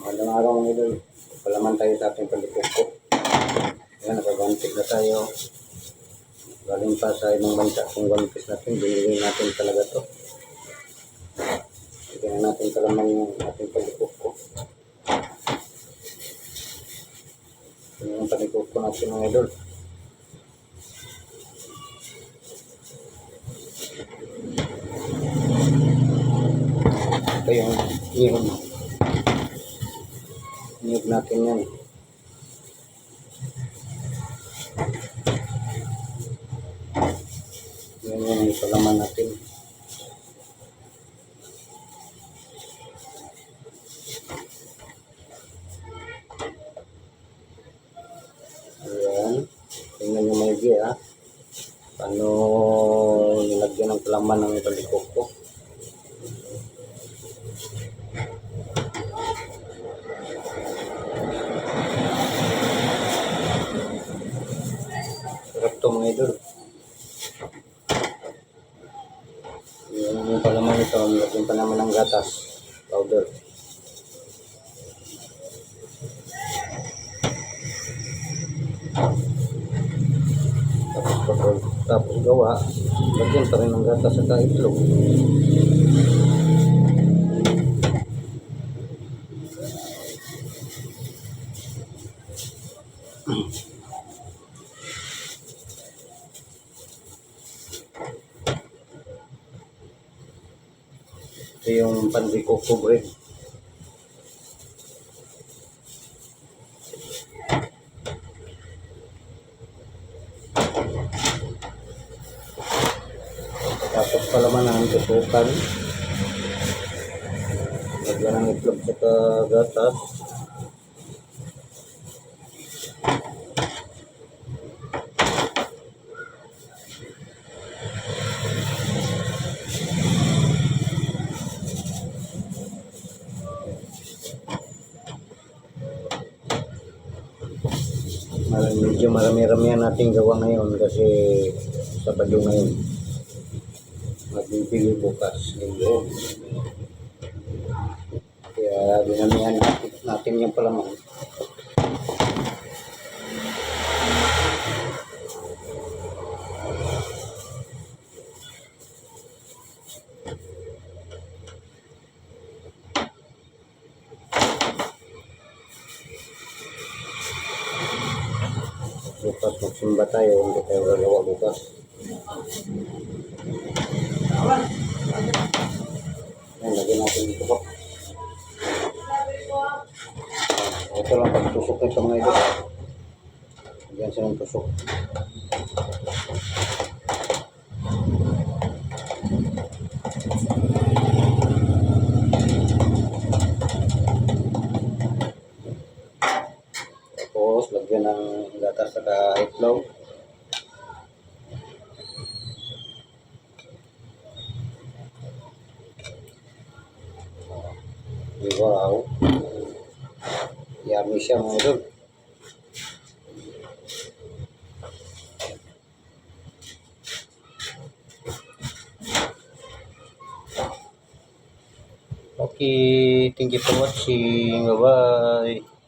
Magandang araw mga idol. Palaman tayo sa ating palikoko. Ayan, nakagantik na tayo. Galing pa sa ibang bansa kung piece natin. Binigay natin talaga to. Bigyan natin kalaman yung ating palikoko. Ito yung palikoko natin mga idol. Ito yung ihon. Niyog natin yan. Yan yung ipalaman natin. Ayan. Tingnan nyo maigi ha. Paano nilagyan ng palaman ng palikoko. Sarap to mga idol. Yung yung palaman ito, lagyan pa naman ng gatas. Powder. Tapos kapag tapos gawa, lagyan pa rin ng gatas at itlog. Ito yung pandikoko bread. Tapos palaman ang tutukan. Lagyan ng itlog sa gatas. Marami, medyo marami-rami yan nating gawa ngayon kasi Sabado ngayon. Magbibili bukas linggo. Kaya dinamihan natin, natin yung palaman. Bukas magsimba tayo, hindi tayo gagawa bukas. Ayan, lagyan natin dito po. Ito lang pagtusok nito mga ito. Lagyan siya ng tusok. Lagyan ng gatas sa itlog. Wow. Yummy siya mga idol. Okay, thank you for watching. Bye-bye.